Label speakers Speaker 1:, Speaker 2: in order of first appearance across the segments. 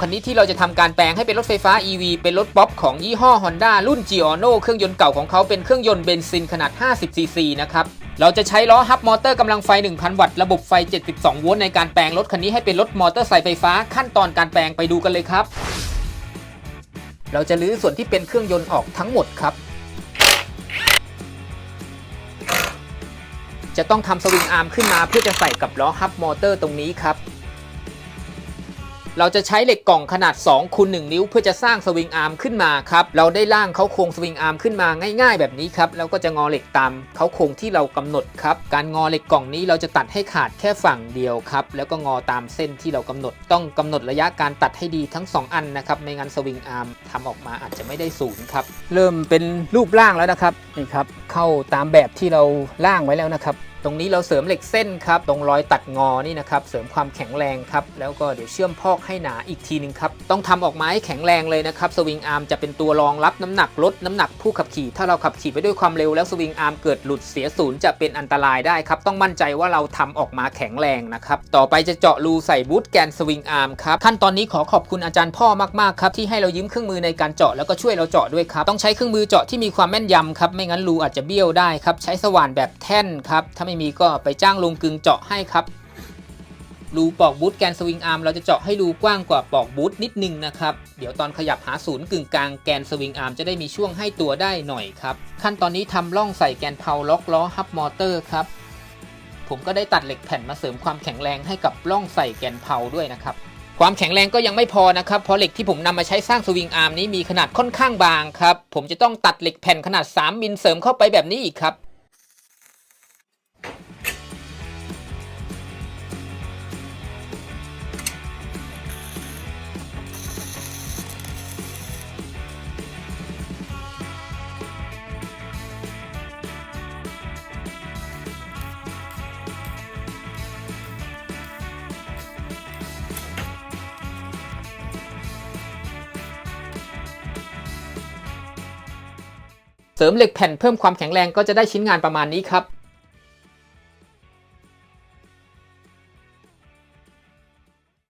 Speaker 1: คันนี้ที่เราจะทำการแปลงให้เป็นรถไฟฟ้า EV เป็นรถป๊อปของยี่ห้อ Honda รุ่น g i o n o เครื่องยนต์เก่าของเขาเป็นเครื่องยนต์เบนซินขนาด 50cc นะครับ เราจะใช้ล้อฮับมอเตอร์กำลังไฟ 1,000 วัตต์ ระบบไฟ 72 โวลต์ในการแปลงรถคันนี้ให้เป็นรถมอเตอร์ไซค์ไฟฟ้าขั้นตอนการแปลงไปดูกันเลยครับ เราจะรื้อส่วนที่เป็นเครื่องยนต์ออกทั้งหมดครับ จะต้องทำสวิงอาร์มขึ้นมาเพื่อจะใส่กับล้อฮับมอเตอร์ตรงนี้ครับ เราจะใช้เหล็กกล่องขนาด2คูณ1นิ้ว เพื่อจะสร้างสวิงอาร์มขึ้นมาครับเราได้ร่างเขาโครงสวิงอาร์มขึ้นมาง่าย ๆ แบบนี้ครับแล้วก็จะงอเหล็กตามเขาโครงที่เรากำหนดครับการงอเหล็กกล่องนี้เราจะตัดให้ขาดแค่ฝั่งเดียวครับแล้วก็งอตามเส้นที่เรากำหนด ต้องกำหนดระยะการตัดให้ดีทั้ง 2 อันนะครับไม่งั้นสวิงอาร์มทำออกมาอาจจะไม่ได้ศูนย์ครับเริ่มเป็นรูปร่างแล้วนะครับนี่ครับเข้าตามแบบที่เราร่างไว้แล้วนะครับ ตรงนี้เราเสริมเหล็กเส้นครับ ตรงรอยตัดงอนี่นะครับ เสริมความแข็งแรงครับ แล้วก็เดี๋ยวเชื่อมพอกให้หนาอีกทีหนึงครับ ต้องทำออกมาให้แข็งแรงเลยนะครับ สวิงอาร์มจะเป็นตัวรองรับน้ำหนักลดน้ำหนักผู้ขับขี่ ถ้าเราขับขี่ไปด้วยความเร็วแล้วสวิงอาร์มเกิดหลุดเสียศูนย์จะเป็นอันตรายได้ครับ ต้องมั่นใจว่าเราทำออกมาแข็งแรงนะครับ ต่อไปจะเจาะรูใส่บูทแกนสวิงอาร์มครับ ขั้นตอนนี้ขอขอบคุณอาจารย์พ่อมากๆครับที่ให้เรายืมเครื่องมือในการเจาะแล้วก็ช่วยเราเจาะด้วยครับ ต้องใช้เครื่องมือเจาะที่มีความแม่นยำครับ ไม่งั้นรูอาจจะเบี้ยวได้ครับ ใช้สว่านแบบแท่นครับ ถ้าไม่มีก็ไปจ้างลงกึงเจาะให้ครับรูปอกบูทแกนสวิงอาร์มเราจะเจาะให้รูกว้างกว่าปอกบูทนิดนึงนะครับ เดี๋ยวตอนขยับหาศูนย์กึ่งกลางแกนสวิงอาร์มจะได้มีช่วงให้ตัวได้หน่อยครับ ขั้นตอนนี้ทำร่องใส่แกนเพาล็อกล้อฮับมอเตอร์ครับ ผมก็ได้ตัดเหล็กแผ่นมาเสริมความแข็งแรงให้กับร่องใส่แกนเพาด้วยนะครับ ความแข็งแรงก็ยังไม่พอนะครับ เพราะเหล็กที่ผมนำมาใช้สร้างสวิงอาร์มนี้มีขนาดค่อนข้างบางครับ ผมจะต้องตัดเหล็กแผ่นขนาด 3 มิลเสริมเข้าไปแบบนี้อีกครับ เสริมเหล็กแผ่นเพิ่มความแข็งแรงก็จะได้ชิ้นงานประมาณนี้ครับ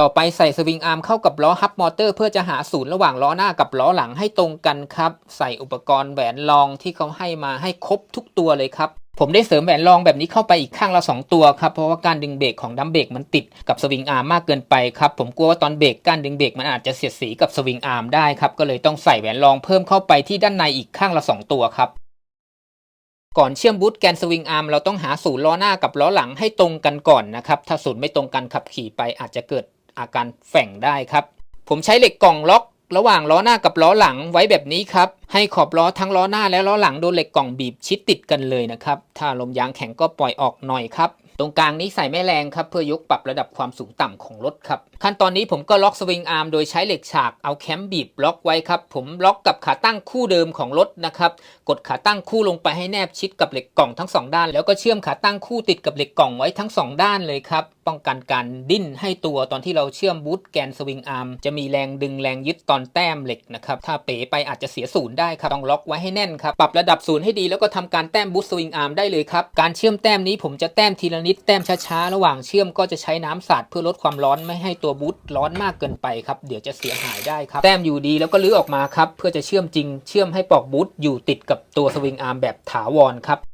Speaker 1: ต่อไปใส่สวิงอาร์มเข้ากับล้อฮับมอเตอร์เพื่อจะหาศูนย์ระหว่างล้อหน้ากับล้อหลังให้ตรงกันครับ ใส่อุปกรณ์แหวนรองที่เขาให้มาให้ครบทุกตัวเลยครับ ผมได้เสริมแหวนรองแบบนี้เข้าไปอีกข้างละ2ตัวครับเพราะว่าการดึงเบรกของดัมเบรกมันติดกับสวิงอาร์มมากเกินไปครับผมกลัวว่าตอนเบรกการดึงเบรกมันอาจจะเสียดสีกับสวิงอาร์มได้ครับก็เลยต้องใส่แหวนรองเพิ่มเข้าไปที่ด้านในอีกข้างละ2 ตัวครับก่อนเชื่อมบูทแกนสวิงอาร์มเราต้องหาศูนย์ล้อหน้ากับล้อหลังให้ตรงกันก่อนนะครับถ้าศูนย์ไม่ตรงกันขับขี่ไปอาจจะเกิดอาการแฝงได้ครับผมใช้เหล็กกล่องล็อก ระหว่างล้อหน้ากับล้อหลังไว้แบบนี้ครับ ให้ขอบล้อทั้งล้อหน้าและล้อหลังโดนเหล็กกล่องบีบชิดติดกันเลยนะครับ ถ้าลมยางแข็งก็ปล่อยออกหน่อยครับตรงกลางนี้ใส่แม่แรงครับเพื่อยกปรับระดับความสูงต่ำของรถครับขั้นตอนนี้ผมก็ล็อกสวิงอาร์มโดยใช้เหล็กฉากเอาแคมบีบล็อกไว้ครับผมล็อกกับขาตั้งคู่เดิมของรถนะครับกดขาตั้งคู่ลงไปให้แนบชิดกับเหล็กกล่องทั้งสองด้าน แล้วก็เชื่อมขาตั้งคู่ติดกับเหล็กกล่องไว้ทั้งสองด้านเลยครับ ป้องกันการดิ้นให้ตัวตอนที่เราเชื่อมบูทแกนสวิงอาร์มจะมีแรงดึงแรงยึดตอนแต้มเหล็กนะครับถ้าเป๋ไปอาจจะเสียศูนย์ได้ครับต้องล็อกไว้ให้แน่นครับปรับระดับศูนย์ให้ดีแล้วก็ทำการแต้มบูทสวิงอาร์มได้เลยครับการเชื่อมแต้มนี้ผมจะแต้มทีละนิดแต้มช้าๆระหว่างเชื่อมก็จะใช้น้ำสาดเพื่อลดความร้อนไม่ให้ตัวบูทร้อนมากเกินไปครับเดี๋ยวจะเสียหายได้ครับแต้มอยู่ดีแล้วก็ลื้อออกมาครับเพื่อจะเชื่อมจริง เชื่อมให้ปลอกบูทอยู่ติดกับตัวสวิงอาร์มแบบถาวรครับ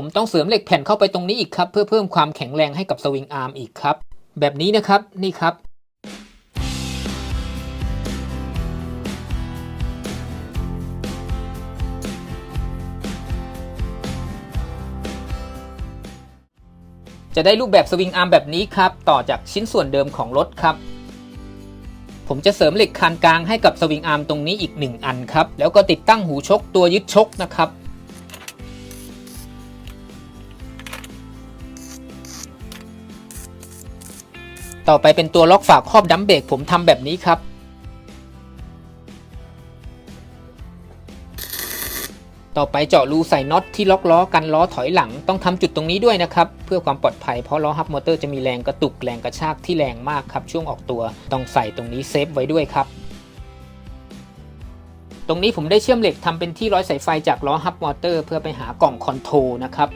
Speaker 1: ผมต้องเสริมเหล็กแผ่นเข้าไปตรงนี้อีกครับ เพื่อเพิ่มความแข็งแรงให้กับสวิงอาร์มอีกครับ แบบนี้นะครับนี่ครับจะได้รูปแบบสวิงอาร์มแบบนี้ครับ ต่อจากชิ้นส่วนเดิมของรถครับ ผมจะเสริมเหล็กคานกลางให้กับสวิงอาร์มตรงนี้อีก 1 อันครับ แล้วก็ติดตั้งหูชกตัวยึดชกนะครับ ต่อไปเป็นตัวล็อกฝาครอบดัมเบรกผมทำแบบนี้ครับ ต่อไปเจาะรูใส่น็อตที่ล็อกล้อกันล้อถอยหลังต้องทำจุดตรงนี้ด้วยนะครับ เพื่อความปลอดภัยเพราะล้อฮับมอเตอร์จะมีแรงกระตุกแรงกระชากที่แรงมากครับช่วงออกตัวต้องใส่ตรงนี้เซฟไว้ด้วยครับตรงนี้ผมได้เชื่อมเหล็กทำเป็นที่ร้อยสายไฟจากล้อฮับมอเตอร์เพื่อไปหากล่องคอนโทรลนะครับ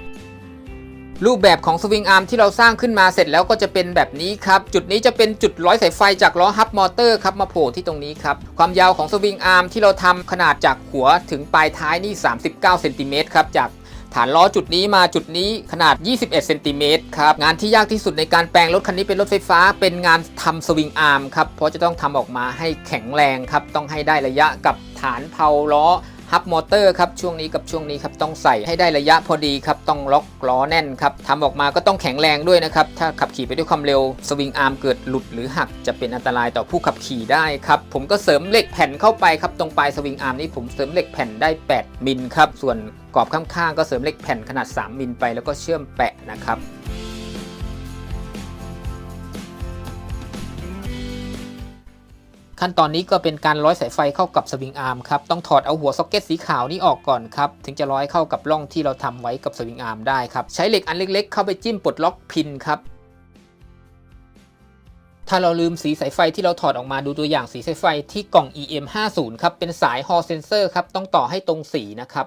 Speaker 1: รูปแบบของสวิงอาร์มที่เราสร้างขึ้นมาเสร็จแล้วก็จะเป็นแบบนี้ครับ จุดนี้จะเป็นจุดร้อยสายไฟจากล้อฮับมอเตอร์ครับมาโผล่ที่ตรงนี้ครับ ความยาวของสวิงอาร์มที่เราทำขนาดจากหัวถึงปลายท้ายนี่ 39เซนติเมตรครับจากฐานล้อจุดนี้มาจุดนี้ขนาด 21 เซนติเมตรครับ งานที่ยากที่สุดในการแปลงรถคันนี้เป็นรถไฟฟ้า เป็นงานทำสวิงอาร์มครับ เพราะจะต้องทำออกมาให้แข็งแรงครับ ต้องให้ได้ระยะกับฐานเพาล้อ ฮับมอเตอร์ครับช่วงนี้กับช่วงนี้ครับต้องใส่ให้ได้ระยะพอดีครับต้องล็อกล้อแน่นครับทำออกมาก็ต้องแข็งแรงด้วยนะครับถ้าขับขี่ไปด้วยความเร็วสวิงอาร์มเกิดหลุดหรือหักจะเป็นอันตรายต่อผู้ขับขี่ได้ครับผมก็เสริมเหล็กแผ่นเข้าไปครับตรงปลายสวิงอาร์มนี้ผมเสริมเหล็กแผ่นได้ 8 มิลครับส่วนกรอบข้างๆ ก็เสริมเหล็กแผ่นขนาด 3 มิลไปแล้วก็เชื่อมแปะนะครับ ขั้นตอนนี้ก็เป็นการร้อยสายไฟเข้ากับสวิงอาร์มครับ ต้องถอดเอาหัวซ็อกเก็ตสีขาวนี้ออกก่อนครับ ถึงจะร้อยเข้ากับร่องที่เราทำไว้กับสวิงอาร์มได้ครับ ใช้เหล็กอันเล็กๆ เข้าไปจิ้มปลดล็อกพินครับ ถ้าเราลืมสีสายไฟที่เราถอดออกมาดูตัวอย่างสีสายไฟที่กล่อง EM 5 0 ครับ เป็นสายฮอลเซนเซอร์ครับ ต้องต่อให้ตรงสีนะครับ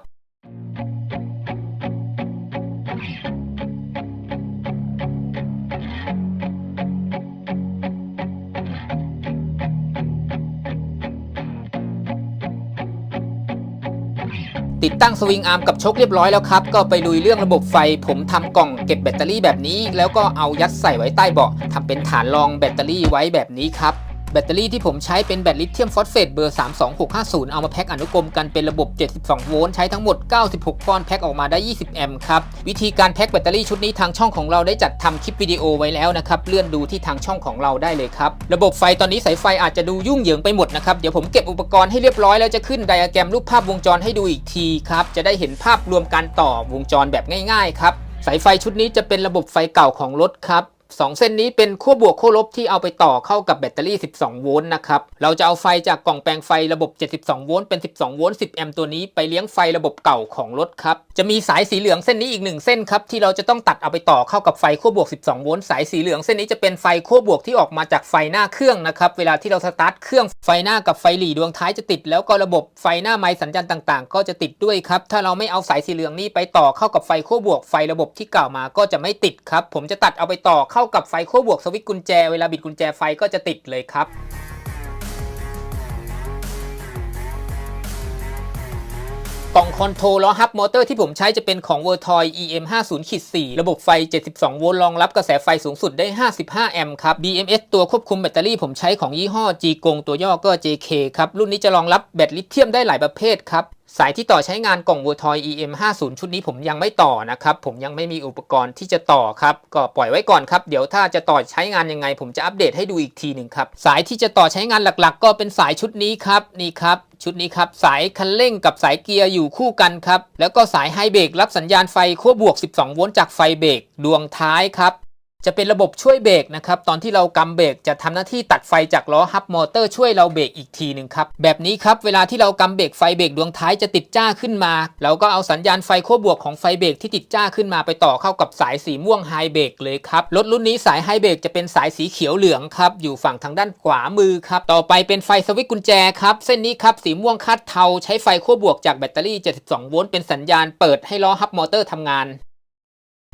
Speaker 1: ติดตั้งสวิงอาร์มกับชกเรียบร้อยแล้วครับ ก็ไปลุยเรื่องระบบไฟ ผมทำกล่องเก็บแบตเตอรี่แบบนี้ แล้วก็เอายัดใส่ไว้ใต้เบาะทำเป็นฐานรองแบตเตอรี่ไว้แบบนี้ครับ แบตเตอรี่ที่ผมใช้เป็นแบตลิเธียมฟอสเฟตเบอร์ 32650 เอามาแพ็คอนุกรมกันเป็นระบบ 72 โวลต์ใช้ทั้งหมด 96 ก้อนแพ็คออกมาได้ 20 แอมป์ครับ วิธีการแพ็คแบตเตอรี่ชุดนี้ทางช่องของเราได้จัดทำคลิปวิดีโอไว้แล้วนะครับ เลื่อนดูที่ทางช่องของเราได้เลยครับ ระบบไฟตอนนี้สายไฟอาจจะดูยุ่งเหยิงไปหมดนะครับ เดี๋ยวผมเก็บอุปกรณ์ให้เรียบร้อยแล้วจะขึ้นไดอะแกรมรูปภาพวงจรให้ดูอีกทีครับ จะได้เห็นภาพรวมการต่อวงจรแบบง่ายๆครับ สายไฟชุดนี้จะเป็นระบบไฟเก่าของรถครับ สองเส้นนี้เป็นขั้วบวกขั้วลบที่เอาไปต่อเข้ากับแบตเตอรี่ 12 โวลต์นะครับ เราจะเอาไฟจากกล่องแปลงไฟระบบ 72 โวลต์เป็น 12 โวลต์ 10 แอมป์ตัวนี้ไปเลี้ยงไฟระบบเก่าของรถครับ จะมีสายสีเหลืองเส้นนี้อีกหนึ่งเส้นครับที่เราจะต้องตัดเอาไปต่อเข้ากับไฟขั้วบวก 12 โวลต์สายสีเหลืองเส้นนี้จะเป็นไฟขั้วบวกที่ออกมาจากไฟหน้าเครื่องนะครับ เวลาที่เราสตาร์ทเครื่องไฟหน้ากับไฟหลีดวงท้ายจะติด แล้วก็ระบบไฟหน้าไม้สัญญาณต่าง ๆ ก็จะติดด้วยครับ ถ้าเราไม่เอาสายสีเหลืองนี้ไปต่อเข้ากับไฟขั้วบวกไฟระบบที่กล่าวมาก็จะไม่ติดครับ ผมจะตัดเอาไปต่อเข้ากับไฟขั้วบวกสวิตช์กุญแจเวลาบิดกุญแจไฟก็จะติดเลยครับกล่องคอนโทรลล้อฮับมอเตอร์ที่ผมใช้จะเป็นของ v e r t o y EM 5 0 4ระบบไฟ 72 โวลต์รองรับกระแสไฟสูงสุดได้ 55 แอมป์ครับ BMS ตัวควบคุมแบตเตอรี่ผมใช้ของยี่ห้อ G กงตัวย่อก็ JK ครับ รุ่นนี้จะรองรับแบตลิเธียมได้หลายประเภทครับ สายที่ต่อใช้งานกล่อง v e r t o y EM 5 0ชุดนี้ผมยังไม่ต่อนะครับ ผมยังไม่มีอุปกรณ์ที่จะต่อครับ ก็ปล่อยไว้ก่อนครับ เดี๋ยวถ้าจะต่อใช้งานยังไง ผมจะอัปเดตให้ดูอีกทีหนึ่งครับ สายที่จะต่อใช้งานหลักๆ ก็เป็นสายชุดนี้ครับ นี่ครับ ชุดนี้ครับ สายคันเร่งกับสายเกียร์อยู่คู่กันครับ แล้วก็สายไฮเบรกรับสัญญาณไฟขั้วบวก 12 โวลต์จากไฟเบรกดวงท้ายครับ จะเป็นระบบช่วยเบรกนะครับ ตอนที่เรากำเบรกจะทำหน้าที่ตัดไฟจากล้อฮับมอเตอร์ช่วยเราเบรกอีกทีหนึ่งครับ แบบนี้ครับ เวลาที่เรากำเบรกไฟเบรกดวงท้ายจะติดจ้าขึ้นมา เราก็เอาสัญญาณไฟขั้วบวกของไฟเบรกที่ติดจ้าขึ้นมาไปต่อเข้ากับสายสีม่วงไฮเบรกเลยครับ รถรุ่นนี้สายไฮเบรกจะเป็นสายสีเขียวเหลืองครับ อยู่ฝั่งทางด้านขวามือครับ ต่อไปเป็นไฟสวิตช์กุญแจครับ เส้นนี้ครับสีม่วงคาดเทาใช้ไฟขั้วบวกจากแบตเตอรี่ 72 โวลต์เป็นสัญญาณเปิดให้ล้อฮับมอเตอร์ทำงาน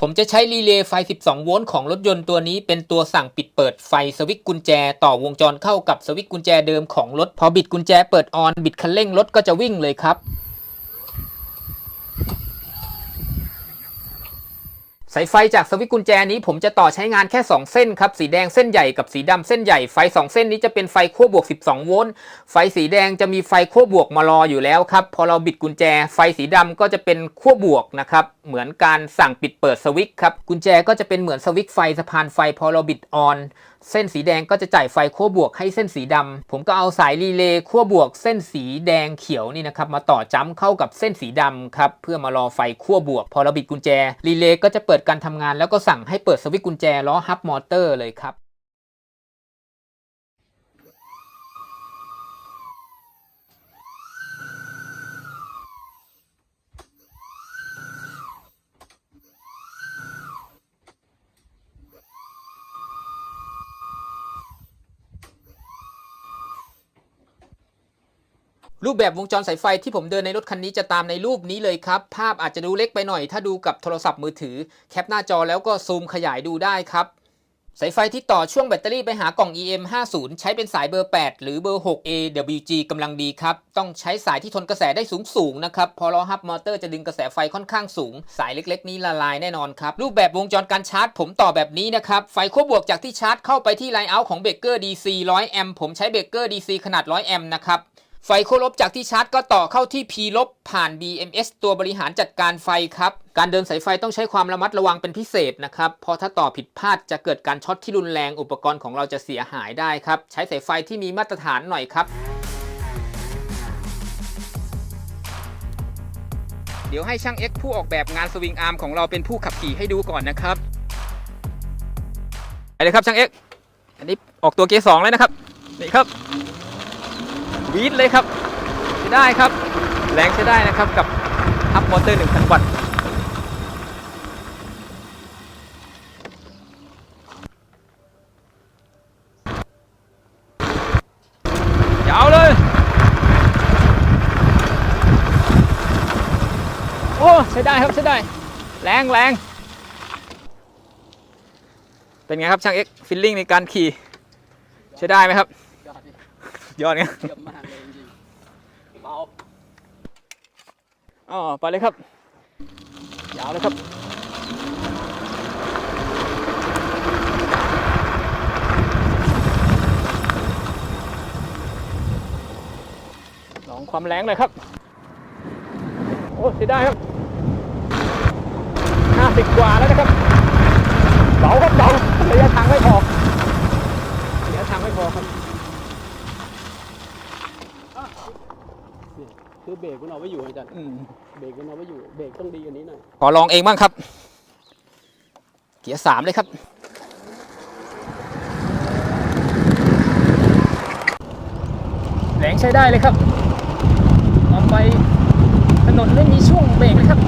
Speaker 1: ผมจะใช้รีเลย์ไฟ 12 โวลต์ของรถยนต์ตัวนี้เป็นตัวสั่งปิดเปิดไฟสวิตช์กุญแจ ต่อวงจรเข้ากับสวิตช์กุญแจเดิมของรถ พอบิดกุญแจเปิดออนบิดคันเร่งรถก็จะวิ่งเลยครับ สายไฟจากสวิตช์กุญแจนี้ผมจะต่อใช้งานแค่ 2 เส้นครับ สีแดงเส้นใหญ่กับสีดำเส้นใหญ่ไฟ 2 เส้นนี้จะเป็นไฟขั้วบวก 12 โวลต์ไฟสีแดงจะมีไฟขั้วบวกมารออยู่แล้วครับ พอเราบิดกุญแจ ไฟสีดำก็จะเป็นขั้วบวกนะครับ เหมือนการสั่งปิดเปิดสวิตช์ครับ กุญแจก็จะเป็นเหมือนสวิตช์ไฟสะพานไฟ พอเราบิดออน เส้นสีแดงก็จะจ่ายไฟขั้วบวกให้เส้นสีดำผมก็เอาสายรีเลย์ขั้วบวก เส้นสีแดงเขียวนี่นะครับมาต่อจ้ำเข้ากับเส้นสีดำครับเพื่อมารอไฟขั้วบวก พอเราบิดกุญแจรีเลย์ก็จะเปิดการทำงาน แล้วก็สั่งให้เปิดสวิตช์กุญแจล้อฮับมอเตอร์เลยครับ รูปแบบวงจรสายไฟที่ผมเดินในรถคันนี้จะตามในรูปนี้เลยครับ ภาพอาจจะดูเล็กไปหน่อย ถ้าดูกับโทรศัพท์มือถือ แคปหน้าจอแล้วก็ซูมขยายดูได้ครับ สายไฟที่ต่อช่วงแบตเตอรี่ไปหากล่อง EM 50ใช้เป็นสายเบอร์ 8 หรือเบอร์ 6 AWG กำลังดีครับ ต้องใช้สายที่ทนกระแสได้สูงสูงนะครับ พอล้อฮับมอเตอร์จะดึงกระแสไฟค่อนข้างสูง สายเล็กๆ นี้ละลายแน่นอนครับ รูปแบบวงจรการชาร์จ ผมต่อแบบนี้นะครับ ไฟขั้วบวกจากที่ชาร์จเข้าไปที่ไลน์เอาท์ของเบรกเกอร์ DC 100 แอมป์ ผมใช้เบรกเกอร์ DC ขนาด 100 แอมป์นะครับ ไฟขั้วลบจากที่ชาร์จก็ต่อเข้าที่ P ลบผ่าน BMS ตัวบริหารจัดการไฟครับ การเดินสายไฟต้องใช้ความระมัดระวังเป็นพิเศษนะครับ เพราะถ้าต่อผิดพลาดจะเกิดการช็อตที่รุนแรงอุปกรณ์ของเราจะเสียหายได้ครับ ใช้สายไฟที่มีมาตรฐานหน่อยครับ เดี๋ยวให้ช่าง X ผู้ออกแบบงานสวิงอาร์มของเราเป็นผู้ขับขี่ให้ดูก่อนนะครับไปเลยครับช่าง X อันนี้ออกตัวเกียร์สองเลยนะครับนี่ครับ วีดเลยครับใช้ได้ครับ แรงใช้ได้นะครับกับฮับมอเตอร์1,000วัตต์ยาวเลย โอ้ใช้ได้ครับใช้ได้ แรงแรงเป็นไงครับช่างเอ็กฟิลลิ่งในการขี่ ใช้ได้ไหมครับ
Speaker 2: ยอดดิ
Speaker 1: ยอดเงี้ย
Speaker 2: เยี่ยมมากเลยจริงๆเบา
Speaker 1: อ๋อไปเลยครับ ยาวเลยครับลองความแรงเลยครับ โอ้ใช้ได้ครับห้าสิบกว่าแล้วนะครับเบาครับเบาระยะทางไม่พอระยะทางไม่พอครับ
Speaker 2: คือเบรกมันเอาไว้อยู่อาจารย์
Speaker 1: อืม
Speaker 2: เบรกมันเอาไว้อยู่เบรกต้องดีกว่านี้หน่อย
Speaker 1: ขอลองเองบ้างครับ เกียร์สามเลยครับแรงใช้ได้เลยครับออกไปถนนไม่มีช่วงเบรกเลยครับ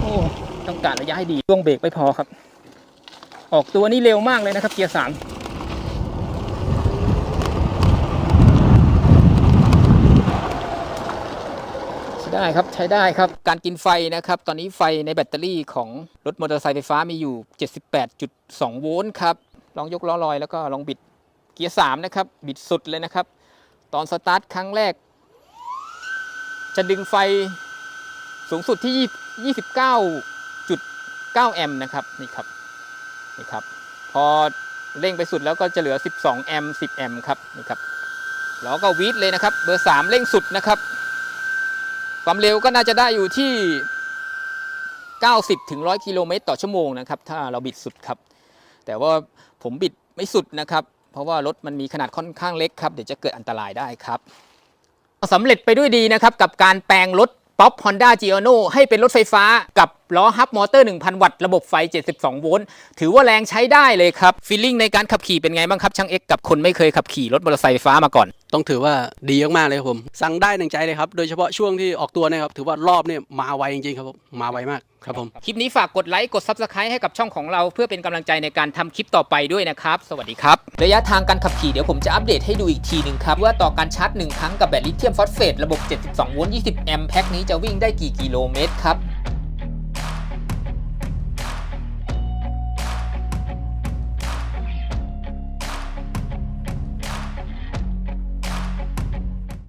Speaker 1: โอ้ต้องการระยะให้ดีช่วงเบรกไม่พอครับ ออกตัวนี้เร็วมากเลยนะครับ เกียร์สาม ได้ครับใช้ได้ครับ การกินไฟนะครับ ตอนนี้ไฟในแบตเตอรี่ของรถมอเตอร์ไซค์ไฟฟ้ามีอยู่ 78.2 โวลต์ครับ ลองยกล้อลอยแล้วก็ลองบิดเกียร์3นะครับ บิดสุดเลยนะครับ ตอนสตาร์ทครั้งแรก จะดึงไฟสูงสุดที่ 29.9 แอมป์นะครับนี่ครับนี่ครับ พอเร่งไปสุดแล้วก็จะเหลือ 12 แอมป์10 แอมป์ครับนี่ครับแล้อก็วีดเลยนะครับ เบอร์ 3 เร่งสุดนะครับ ความเร็วก็น่าจะได้อยู่ที่ 90ถึง100 กิโลเมตรต่อชั่วโมงนะครับ ถ้าเราบิดสุดครับ แต่ว่าผมบิดไม่สุดนะครับ เพราะว่ารถมันมีขนาดค่อนข้างเล็กครับ เดี๋ยวจะเกิดอันตรายได้ครับสำเร็จไปด้วยดีนะครับ กับการแปลงรถป๊อป Honda g i o n o ให้เป็นรถไฟฟ้ากับ ล้อฮับมอเตอร์ 1,000 วัตต์ระบบไฟ 72 โวลต์ถือว่าแรงใช้ได้เลยครับฟีลลิ่งในการขับขี่เป็นไงบ้างครับช่างเอ็กกับคนไม่เคยขับขี่รถมอเตอร์ไซค์ไฟฟ้ามาก่อน
Speaker 2: ต้องถือว่าดีมากๆเลยครับผม สั่งได้หนึ่งใจเลยครับ โดยเฉพาะช่วงที่ออกตัวเนะครับ ถือว่ารอบเนี่ยมาไวจริงๆครับผมมาไวมากครับผม
Speaker 1: คลิปนี้ฝากกดไลค์ กด Subscribe ให้กับช่องของเราเพื่อเป็นกำลังใจในการทำคลิปต่อไปด้วยนะครับ สวัสดีครับ ระยะทางการขับขี่เดี๋ยวผมจะอัปเดตให้ดูอีกทีหนึ่งครับ ว่าต่อการชาร์จ 1 ครั้งกับแบตลิเธียมฟอสเฟตระบบ 72 โวลต์ 20 แอมป์แพ็คนี้จะวิ่งได้กี่กิโลเมตรครับ